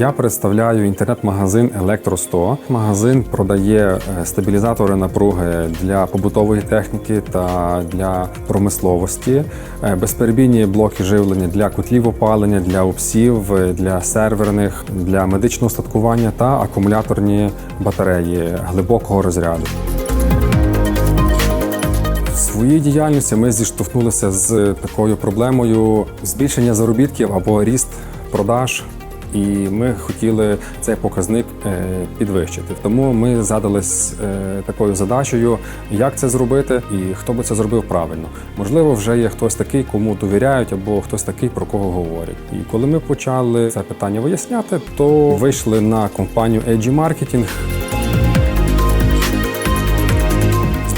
Я представляю інтернет-магазин Електро100. Магазин продає е, стабілізатори напруги для побутової техніки та для промисловості, е, безперебійні блоки живлення для котлів опалення, для упсів, е, для серверних, для медичного устаткування та акумуляторні батареї глибокого розряду. Своїй діяльності ми зіштовхнулися з такою проблемою збільшення заробітків або ріст продаж. І ми хотіли цей показник е, підвищити. Тому ми задались е, такою задачею, як це зробити і хто би це зробив правильно. Можливо, вже є хтось такий, кому довіряють, або хтось такий, про кого говорять. І коли ми почали це питання виясняти, то вийшли на компанію AG Marketing.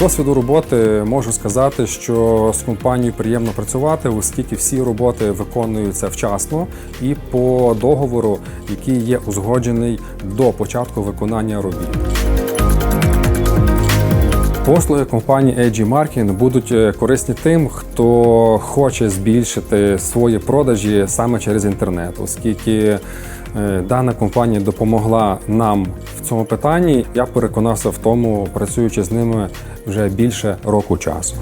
Досвіду роботи можу сказати, що з компанією приємно працювати, оскільки всі роботи виконуються вчасно і по договору, який є узгоджений до початку виконання робіт. Послуги компанії AG Marketing будуть е, корисні тим, хто хоче збільшити свої продажі саме через інтернет, оскільки е, дана компанія допомогла нам цьому питанні. Я переконався в тому, працюючи з ними вже більше року часу.